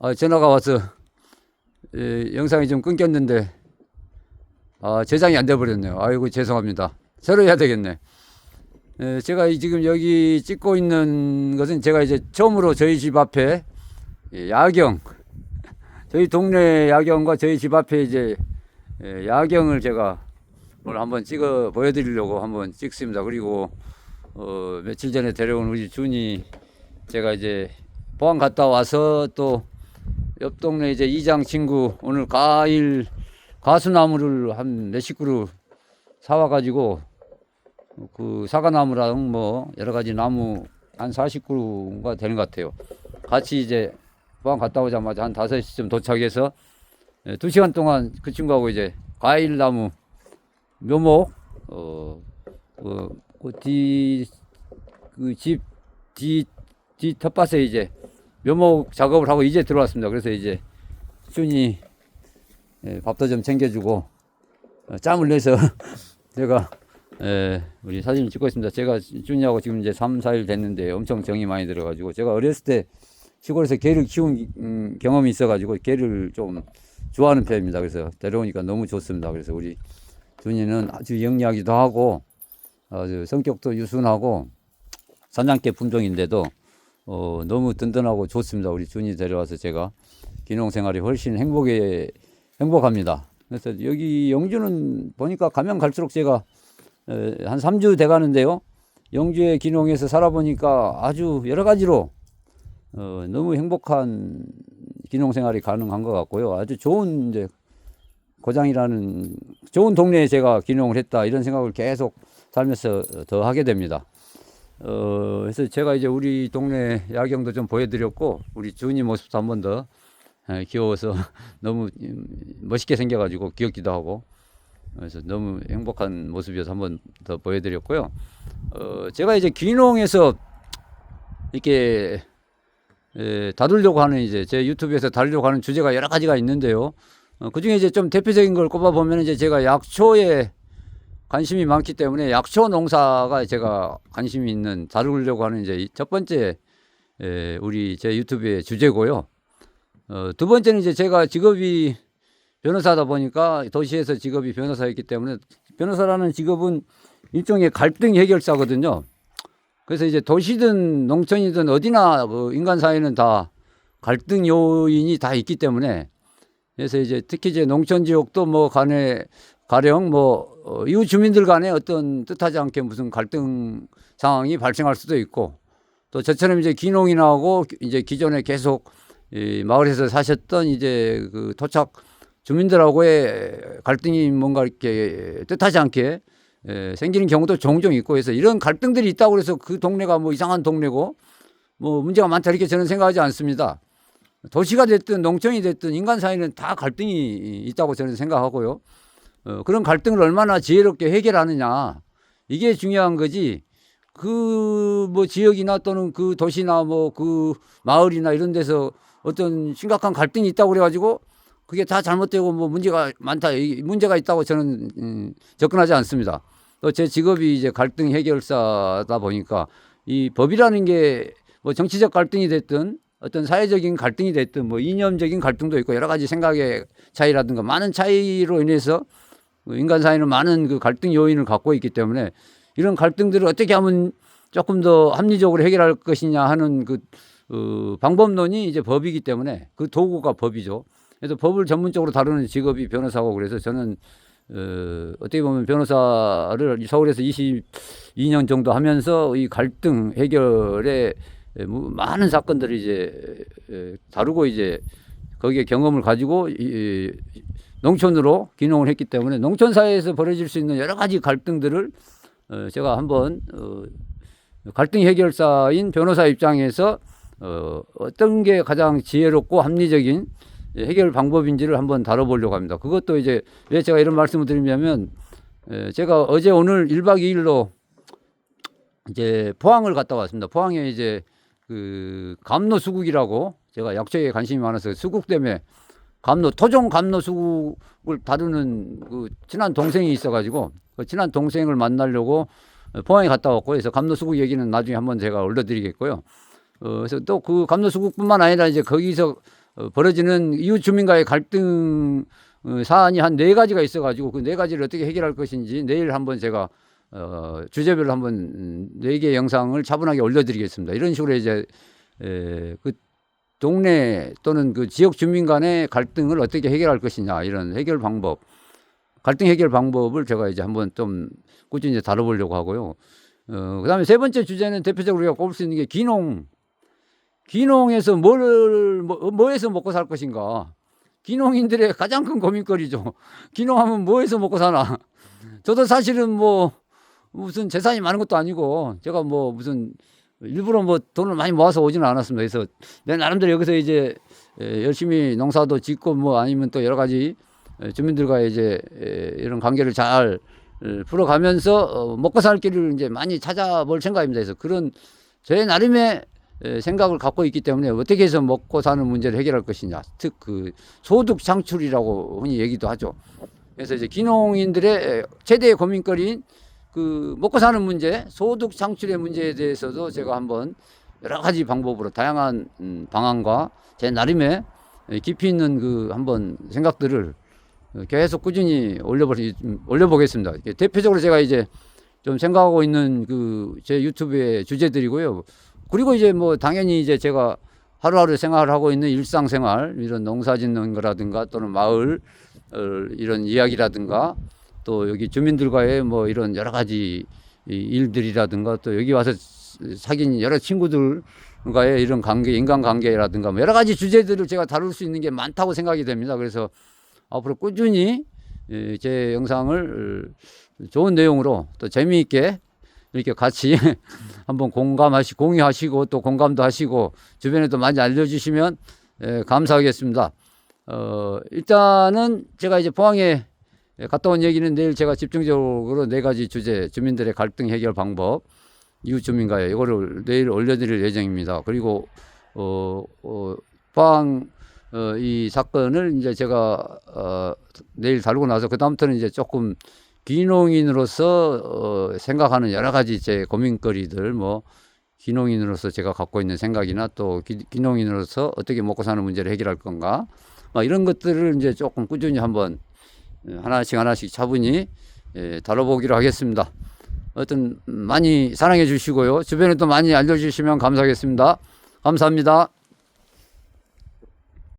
아, 전화가 와서 에, 영상이 좀 끊겼는데 아, 저장이 안 돼 버렸네요. 아이고 죄송합니다. 새로 해야 되겠네. 에, 제가 이- 지금 여기 찍고 있는 것은 제가 이제 처음으로 저희 집 앞에 예, 야경 저희 동네 야경과 저희 집 앞에 이제 예, 야경을 제가 오늘 한번 찍어 보여드리려고 한번 찍습니다. 그리고 어, 며칠 전에 데려온 우리 준이 제가 이제 포항 갔다 와서 또 옆 동네 이제 이장 친구 오늘 과일 가수나무를 한 몇십 그루 사와가지고 그 사과나무랑 뭐 여러 가지 나무 한 40그루가 되는 것 같아요. 같이 이제 포항 갔다 오자마자 한 5시쯤 도착해서 예, 두 시간 동안 그 친구하고 이제 과일나무 묘목 어, 어 그 뒤 그 집 뒤 뒤 텃밭에 이제 묘목 작업을 하고 이제 들어왔습니다. 그래서 이제 준이 예, 밥도 좀 챙겨주고 어, 짬을 내서 제가 예, 우리 사진을 찍고 있습니다. 제가 준이하고 지금 이제 3, 4일 됐는데 엄청 정이 많이 들어가지고 제가 어렸을 때 시골에서 개를 키운 음, 경험이 있어가지고 개를 좀 좋아하는 편입니다. 그래서 데려오니까 너무 좋습니다. 그래서 우리 준이는 아주 영리하기도 하고 아주 성격도 유순하고 산장개 품종인데도 어, 너무 든든하고 좋습니다. 우리 준이 데려와서 제가 기농 생활이 훨씬 행복해 행복합니다. 그래서 여기 영주는 보니까 가면 갈수록 제가 에, 한 3주 돼 가는데요. 영주의 기농에서 살아보니까 아주 여러 가지로 어, 너무 행복한 기농 생활이 가능한 것 같고요. 아주 좋은 이제 고장이라는 좋은 동네에 제가 기농을 했다 이런 생각을 계속 살면서 더 하게 됩니다. 어, 그래서 제가 이제 우리 동네 야경도 좀 보여드렸고 우리 준이 모습도 한 번 더 귀여워서 너무 음, 멋있게 생겨가지고 귀엽기도 하고 그래서 너무 행복한 모습이어서 한 번 더 보여드렸고요. 어, 제가 이제 귀농에서 이렇게 에, 다루려고 하는 이제 제 유튜브에서 다루려고 하는 주제가 여러 가지가 있는데요. 어, 그 중에 이제 좀 대표적인 걸 꼽아 보면 이제 제가 약초에 관심이 많기 때문에 약초 농사가 제가 관심이 있는 다루려고 하는 이제 이첫 번째 에, 우리 제 유튜브의 주제고요. 어, 두 번째는 이제 제가 직업이 변호사다 보니까 도시에서 직업이 변호사였기 때문에 변호사라는 직업은 일종의 갈등 해결사거든요. 그래서 이제 도시든 농촌이든 어디나 그 인간 사회는 다 갈등 요인이 다 있기 때문에 그래서 이제 특히 이제 농촌 지역도 뭐 간에 가령 뭐 어, 이웃 주민들 간에 어떤 뜻하지 않게 무슨 갈등 상황이 발생할 수도 있고 또 저처럼 이제 기농인하고 이제 기존에 계속 이 마을에서 사셨던 이제 그 토착 주민들하고의 갈등이 뭔가 이렇게 뜻하지 않게 에, 생기는 경우도 종종 있고 해서 이런 갈등들이 있다고 해서 그 동네가 뭐 이상한 동네고 뭐 문제가 많다 이렇게 저는 생각하지 않습니다. 도시가 됐든 농촌이 됐든 인간 사이는 다 갈등이 있다고 저는 생각하고요. 어, 그런 갈등을 얼마나 지혜롭게 해결하느냐 이게 중요한 거지. 그 뭐 지역이나 또는 그 도시나 뭐 그 마을이나 이런 데서 어떤 심각한 갈등이 있다고 그래가지고 그게 다 잘못되고 뭐 문제가 많다 이 문제가 있다고 저는 음, 접근하지 않습니다. 또 제 직업이 이제 갈등 해결사다 보니까 이 법이라는 게 뭐 정치적 갈등이 됐든 어떤 사회적인 갈등이 됐든 뭐 이념적인 갈등도 있고 여러 가지 생각의 차이라든가 많은 차이로 인해서 인간 사회는 많은 그 갈등 요인을 갖고 있기 때문에 이런 갈등들을 어떻게 하면 조금 더 합리적으로 해결할 것이냐 하는 그 어, 방법론이 이제 법이기 때문에 그 도구가 법이죠. 그래서 법을 전문적으로 다루는 직업이 변호사고 그래서 저는 어, 어떻게 보면 변호사를 서울에서 22년 정도 하면서 이 갈등 해결에 뭐 많은 사건들을 이제 에, 다루고 이제 거기에 경험을 가지고 이, 이 농촌으로 기농을 했기 때문에 농촌 사회에서 벌어질 수 있는 여러 가지 갈등들을 어, 제가 한번 어, 갈등 해결사인 변호사 입장에서 어, 어떤 게 가장 지혜롭고 합리적인 해결 방법인지를 한번 다뤄보려고 합니다. 그것도 이제 왜 제가 이런 말씀을 드리냐면 에, 제가 어제 오늘 1박 2일로 이제 포항을 갔다 왔습니다. 포항에 이제 그 감로 수국이라고 제가 약초에 관심이 많아서 수국 때문에 감로 토종 감로 수국을 다루는 그 친한 동생이 있어가지고 그 친한 동생을 만나려고 포항에 갔다 왔고 그래서 감로 수국 얘기는 나중에 한번 제가 올려드리겠고요. 어, 그래서 또 그 감로 수국뿐만 아니라 이제 거기서 어, 벌어지는 이웃 주민과의 갈등 어, 사안이 한 네 가지가 있어가지고 그 네 가지를 어떻게 해결할 것인지 내일 한번 제가 어, 주제별로 한번 네 개 영상을 차분하게 올려드리겠습니다. 이런 식으로 이제 에, 그 동네 또는 그 지역 주민 간의 갈등을 어떻게 해결할 것이냐 이런 해결 방법, 갈등 해결 방법을 제가 이제 한번 좀 꾸준히 다뤄보려고 하고요. 어, 그다음에 세 번째 주제는 대표적으로 우리가 꼽을 수 있는 게 귀농. 귀농에서 뭘, 뭐, 뭐에서 먹고 살 것인가. 귀농인들의 가장 큰 고민거리죠. 귀농하면 뭐에서 먹고 사나. 저도 사실은 뭐 무슨 재산이 많은 것도 아니고 제가 뭐 무슨 일부러 뭐 돈을 많이 모아서 오지는 않았습니다. 그래서 내 나름대로 여기서 이제 에, 열심히 농사도 짓고 뭐 아니면 또 여러 가지 에, 주민들과 이제 에, 이런 관계를 잘 에, 풀어가면서 어, 먹고 살 길을 이제 많이 찾아볼 생각입니다. 그래서 그런 제 나름의 에, 생각을 갖고 있기 때문에 어떻게 해서 먹고 사는 문제를 해결할 것이냐. 특 그 소득 창출이라고 흔히 얘기도 하죠. 그래서 이제 기농인들의 에, 최대의 고민거리인 그 먹고 사는 문제, 소득 창출의 문제에 대해서도 제가 한번 여러 가지 방법으로 다양한 음, 방안과 제 나름의 에, 깊이 있는 그 한번 생각들을 어, 계속 꾸준히 올려보 올려보겠습니다. 이렇게 대표적으로 제가 이제 좀 생각하고 있는 그 제 유튜브의 주제들이고요. 그리고 이제 뭐 당연히 이제 제가 하루하루 생활을 하고 있는 일상생활 이런 농사 짓는 거라든가 또는 마을 어, 이런 이야기라든가 또 여기 주민들과의 뭐 이런 여러 가지 이 일들이라든가 또 여기 와서 사귄 여러 친구들과의 이런 관계 인간 관계라든가 뭐 여러 가지 주제들을 제가 다룰 수 있는 게 많다고 생각이 됩니다. 그래서 앞으로 꾸준히 예, 제 영상을 어, 좋은 내용으로 또 재미있게 이렇게 같이 한번 공감하시 공유하시고 또 공감도 하시고 주변에도 많이 알려주시면 예, 감사하겠습니다. 어, 일단은 제가 이제 포항에 갔다 온 얘기는 내일 제가 집중적으로 네 가지 주제 주민들의 갈등 해결 방법 이웃 주민과의 이거를 내일 올려드릴 예정입니다. 그리고 어, 어, 포항 어, 이 사건을 이제 제가 어, 내일 다루고 나서 그 다음부터는 이제 조금 귀농인으로서 어, 생각하는 여러 가지 제 고민거리들 뭐 귀농인으로서 제가 갖고 있는 생각이나 또 귀, 귀농인으로서 어떻게 먹고 사는 문제를 해결할 건가 뭐 이런 것들을 이제 조금 꾸준히 한번 하나씩 하나씩 차분히 예, 다뤄보기로 하겠습니다. 어떤 많이 사랑해 주시고요. 주변에 또 많이 알려주시면 감사하겠습니다. 감사합니다.